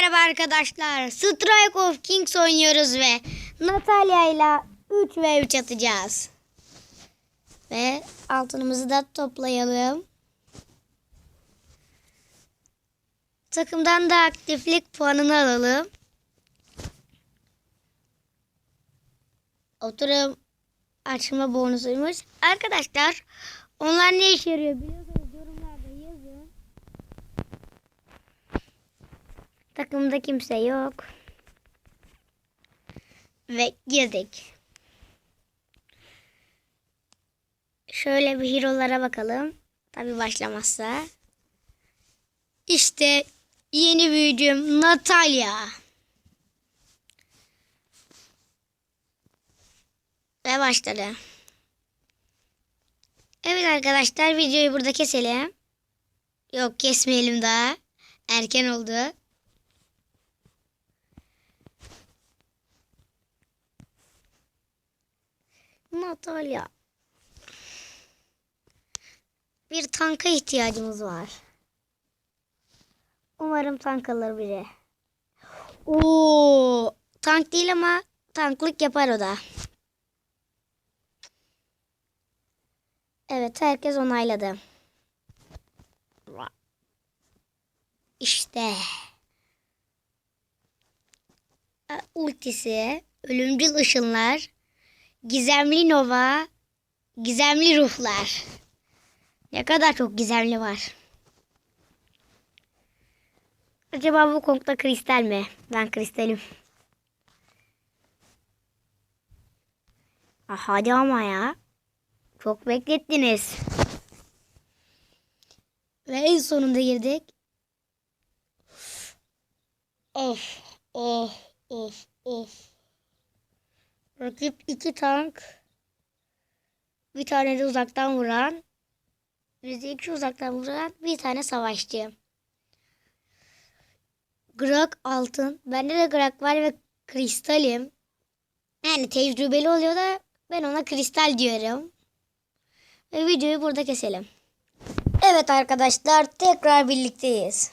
merhaba arkadaşlar. Strike of Kings oynuyoruz ve Natalya ile 3 ve 3 atacağız. Ve altınımızı da toplayalım. Takımdan da aktiflik puanını alalım. Oturum açma bonusuymuş. Arkadaşlar onlar ne işe yarıyor biliyorsanız yorumlarda Takımda kimse yok. Ve girdik. Şöyle bir hero'lara bakalım. Tabi başlamazsa. İşte yeni büyücüm Natalya. Ve başladı. Evet arkadaşlar videoyu burada keselim. Yok kesmeyelim daha. Erken oldu. Natalya. Bir tanka ihtiyacımız var. Umarım tank alır biri. Oo, tank değil ama tanklık yapar o da. Evet herkes onayladı. İşte. E, Ultisi, ölümcül ışınlar, gizemli nova, gizemli ruhlar. Ne kadar çok gizemli var. Acaba bu Kong'da kristal mi? Ben kristalim. Ah, hadi ama ya. Çok beklettiniz. Ve en sonunda girdik. Of, of, of, of. Rakip iki tank. Bir tane de uzaktan vuran. Bizi iki uzaktan vuran bir tane savaşçı. Grak altın. Bende de Grak var ve kristalim. Yani tecrübeli oluyor da ben ona kristal diyorum. Ve videoyu burada keselim. Evet arkadaşlar tekrar birlikteyiz.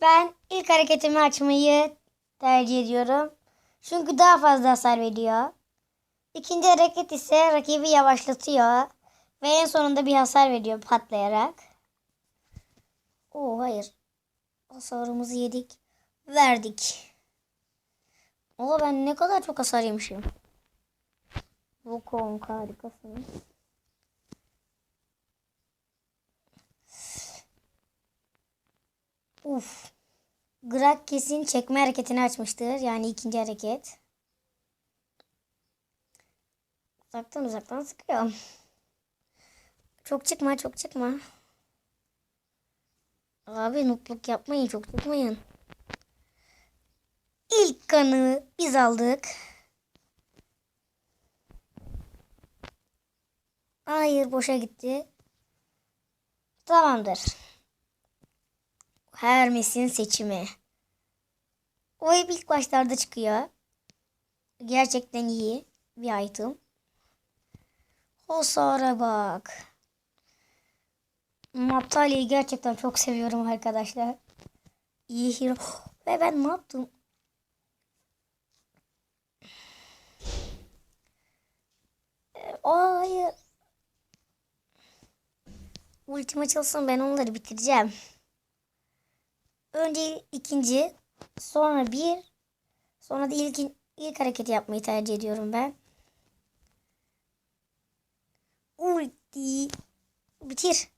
Ben ilk hareketimi açmayı tercih ediyorum. Çünkü daha fazla hasar veriyor. İkinci hareket ise rakibi yavaşlatıyor. Ve en sonunda bir hasar veriyor patlayarak. Oo hayır. Hasarımızı yedik. Verdik. Ola ben ne kadar çok hasar yemişim. Bu Kong harikasın. Uf. Grak kesin çekme hareketini açmıştır. Yani ikinci hareket. Uzaktan uzaktan sıkıyorum. Çok çıkma çok çıkma. Abi nutluk yapmayın çok çıkmayın. İlk kanı biz aldık. Hayır boşa gitti. Tamamdır. Hermes'in seçimi. O hep ilk başlarda çıkıyor. Gerçekten iyi bir item. Hasara bak. Natalya'yı gerçekten çok seviyorum arkadaşlar. İyi hero. Ve ben ne yaptım? Ee, Hayır. Ultim açılsın ben onları bitireceğim. Önce ikinci, sonra bir, sonra da ilk, ilk hareketi yapmayı tercih ediyorum ben. Ulti bitir.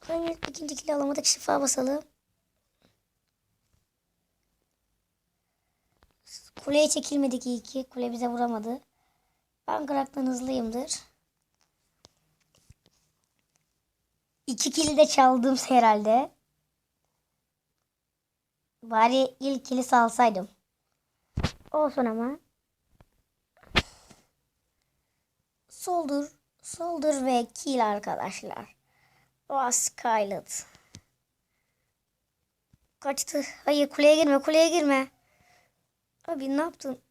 Hayır ikinci kili alamadık şifa basalım. Kuleye çekilmedik iyi ki. Kule bize vuramadı. Ben Grak'tan hızlıyımdır. İki kili de çaldım herhalde. Bari ilk kili salsaydım. Olsun ama. Soldur. Soldur ve kill arkadaşlar. O Skylet. Kaçtı. Hayır kuleye girme kuleye girme. Abi ne yaptın?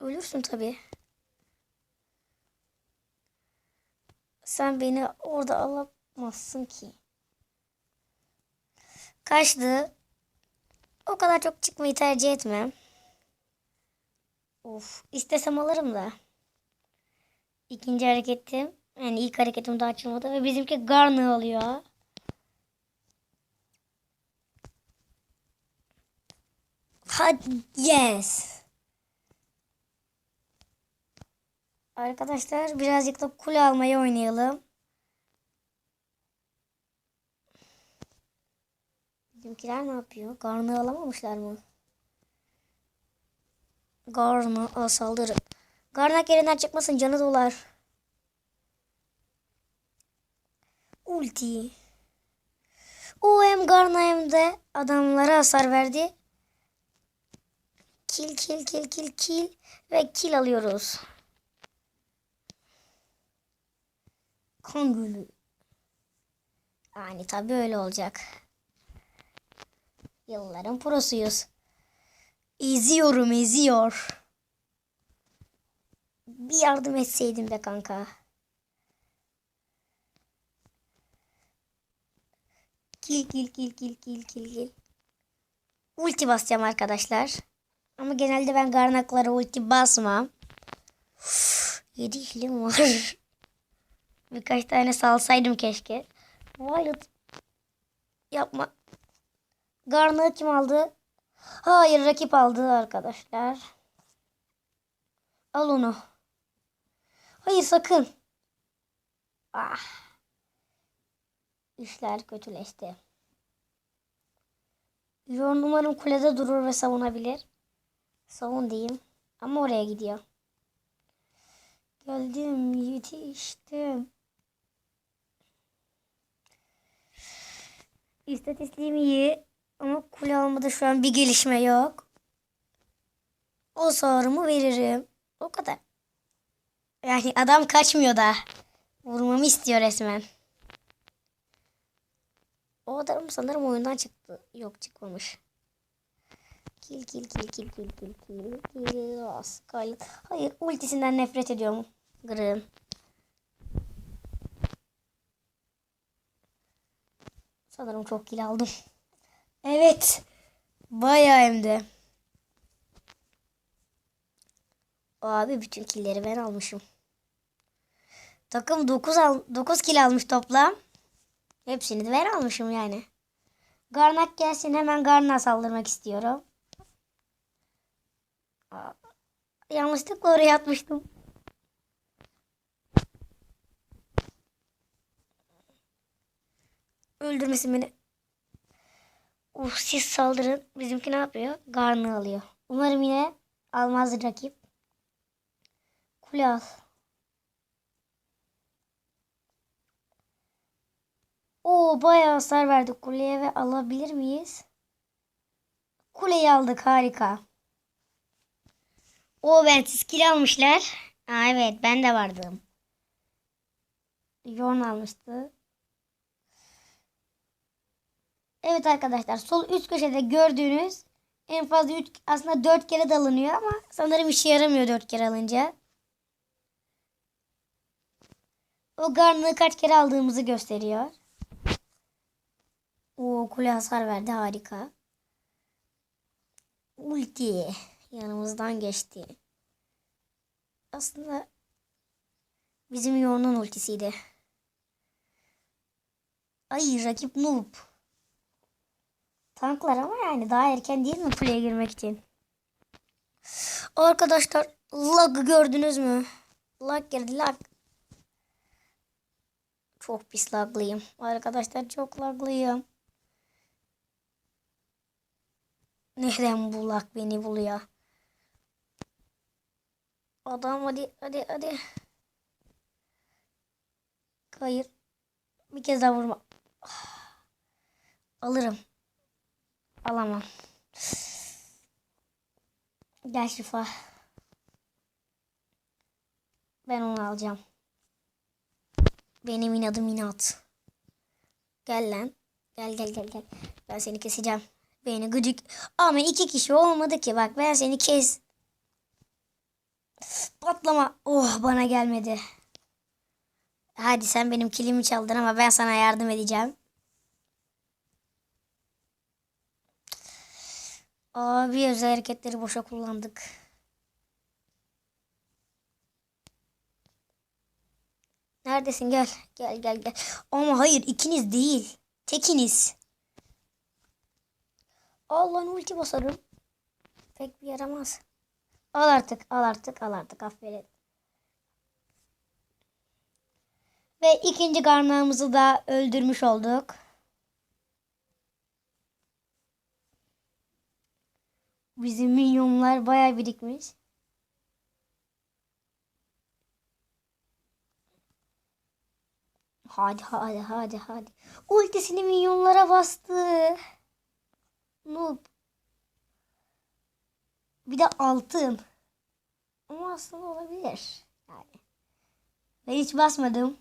Ölürsün tabii. Sen beni orada alamazsın ki. Kaçtı. O kadar çok çıkmayı tercih etmem. Of. istesem alırım da. İkinci hareketim. Yani ilk hareketim daha açılmadı. Ve bizimki Garner alıyor. Hadi yes. Arkadaşlar birazcık da kule almayı oynayalım. Bizimkiler ne yapıyor? Garnı alamamışlar mı? Garnı al saldırı. Garnak yerinden çıkmasın canı dolar. Ulti. O hem Garna hem de adamlara hasar verdi. Kill kill kill kill kill ve kill alıyoruz. Kan gölü. Yani tabii öyle olacak. Yılların prosuyuz. Eziyorum eziyor. Bir yardım etseydin be kanka. Kil kil kil kil kil kil kil. Ulti basacağım arkadaşlar. Ama genelde ben garnaklara ulti basmam. Uf, Yedi hilim var. Birkaç tane salsaydım keşke. Violet. Yapma. Garnı kim aldı? Hayır rakip aldı arkadaşlar. Al onu. Hayır sakın. Ah. İşler kötüleşti. Yor umarım kulede durur ve savunabilir. Savun diyeyim. Ama oraya gidiyor. Geldim yetiştim. İstatistiğim iyi. Ama kule almada şu an bir gelişme yok. O sorumu veririm. O kadar. Yani adam kaçmıyor da. Vurmamı istiyor resmen. O adam sanırım oyundan çıktı. Yok çıkmamış. Kill kill kill kill kill kill kill. Ah, Scarlet. Hayır ultisinden nefret ediyorum. Green. Sanırım çok kill aldım. Evet. Bayağı hem de. Abi bütün killleri ben almışım. Takım 9 al 9 kill almış toplam. Hepsini de ben almışım yani. Garnak gelsin hemen Garnak'a saldırmak istiyorum. Yanlışlıkla oraya atmıştım. Öldürmesin beni. Uf, siz saldırın. Bizimki ne yapıyor? Garnı alıyor. Umarım yine almaz rakip. Kule al. Oo bayağı hasar verdik kuleye ve alabilir miyiz? Kuleyi aldık harika. O ben siz kill almışlar. Aa, evet ben de vardım. Yorn almıştı. Evet arkadaşlar sol üst köşede gördüğünüz en fazla 3 aslında 4 kere de alınıyor ama sanırım işe yaramıyor 4 kere alınca. O garnı kaç kere aldığımızı gösteriyor. O kule hasar verdi harika. Ulti yanımızdan geçti. Aslında bizim yoğunun ultisiydi. Ay rakip noob. Tanklar ama yani daha erken değil mi kuleye girmek için? Arkadaşlar lag gördünüz mü? Lag girdi lag. Çok pis laglıyım. Arkadaşlar çok laglıyım. Neden bu lag beni buluyor? Adam hadi hadi hadi. Hayır. Bir kez daha vurma. Alırım. Alamam. Gel şifa. Ben onu alacağım. Benim inadım inat. Gel lan. Gel gel gel gel. Ben seni keseceğim. Beni gıcık. Ama iki kişi olmadı ki. Bak ben seni kes. Patlama. Oh bana gelmedi. Hadi sen benim kilimi çaldın ama ben sana yardım edeceğim. Abi özel hareketleri boşa kullandık. Neredesin gel. Gel gel gel. Ama hayır ikiniz değil. Tekiniz. Allah'ın ulti basarım. Pek bir yaramaz. Al artık al artık al artık aferin. Ve ikinci karnağımızı da öldürmüş olduk. Bizim minyonlar bayağı birikmiş. Hadi hadi hadi hadi. Ultisini minyonlara bastı. Noob. Bir de altın. Ama aslında olabilir. Yani. Ben hiç basmadım.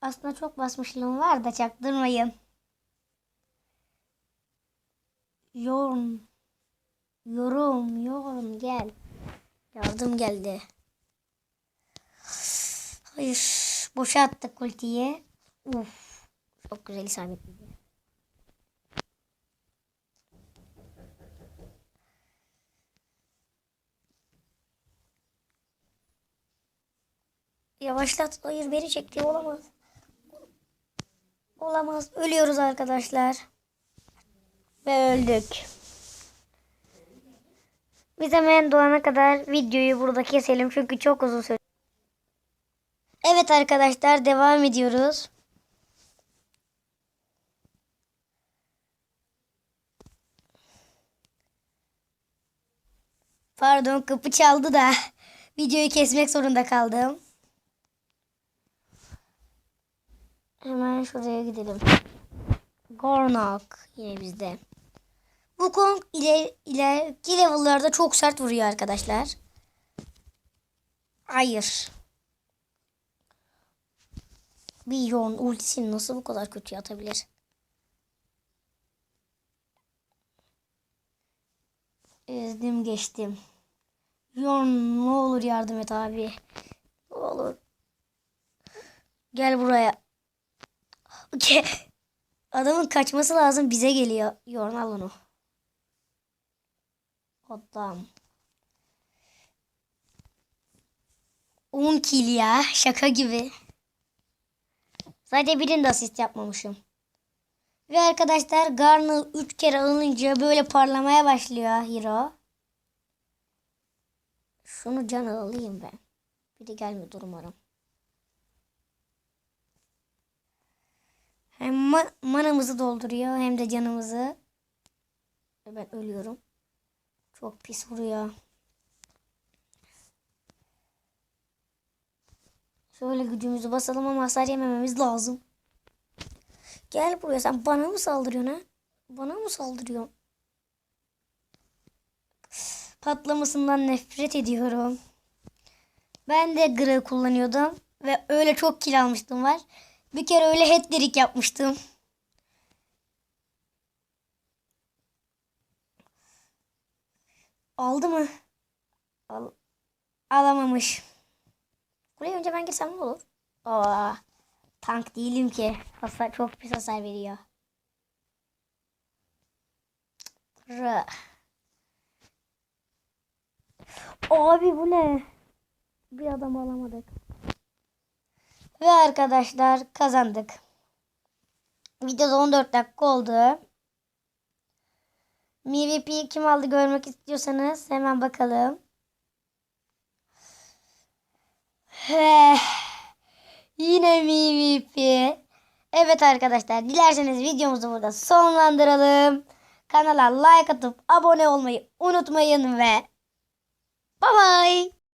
Aslında çok basmışlığım var da çaktırmayın. Yorum. Yorum, yorum gel. Yardım geldi. Hayır. Boşa attık ultiyi. Uf. Çok güzel isabetliydi. Yavaşlat. Hayır beni çekti. Olamaz. Olamaz. Ölüyoruz arkadaşlar. Ve öldük. Biz hemen doğana kadar videoyu burada keselim. Çünkü çok uzun süre. Evet arkadaşlar devam ediyoruz. Pardon kapı çaldı da videoyu kesmek zorunda kaldım. Hemen şuraya gidelim. Gornak yine bizde. Wukong ile ileriki level'larda çok sert vuruyor arkadaşlar. Hayır. Bir Yorn ultisini nasıl bu kadar kötü atabilir? Ezdim geçtim. Yorn ne olur yardım et abi. Ne olur. Gel buraya. Adamın kaçması lazım bize geliyor. Yorn al onu. Adam. 10 kill ya. Şaka gibi. Sadece birinde asist yapmamışım. Ve arkadaşlar Garn'ı 3 kere alınca böyle parlamaya başlıyor Hero. Şunu can alayım ben. Biri gelmiyor umarım. Hem ma manamızı dolduruyor hem de canımızı. Ben ölüyorum. Çok pis vuruyor. Şöyle gücümüzü basalım ama hasar yemememiz lazım. Gel buraya sen bana mı saldırıyorsun ha? Bana mı saldırıyorsun? Patlamasından nefret ediyorum. Ben de Gırı kullanıyordum. Ve öyle çok kill almıştım var. Bir kere öyle headlick yapmıştım. Aldı mı? Al alamamış. Buraya önce ben girsem ne olur? Aa, tank değilim ki. Hasar, çok pis hasar veriyor. Rı. Abi bu ne? Bir adam alamadık. Ve arkadaşlar kazandık. Videoda 14 dakika oldu. MVP kim aldı görmek istiyorsanız hemen bakalım. Ve yine MVP. Evet arkadaşlar dilerseniz videomuzu burada sonlandıralım. Kanala like atıp abone olmayı unutmayın ve bye bye.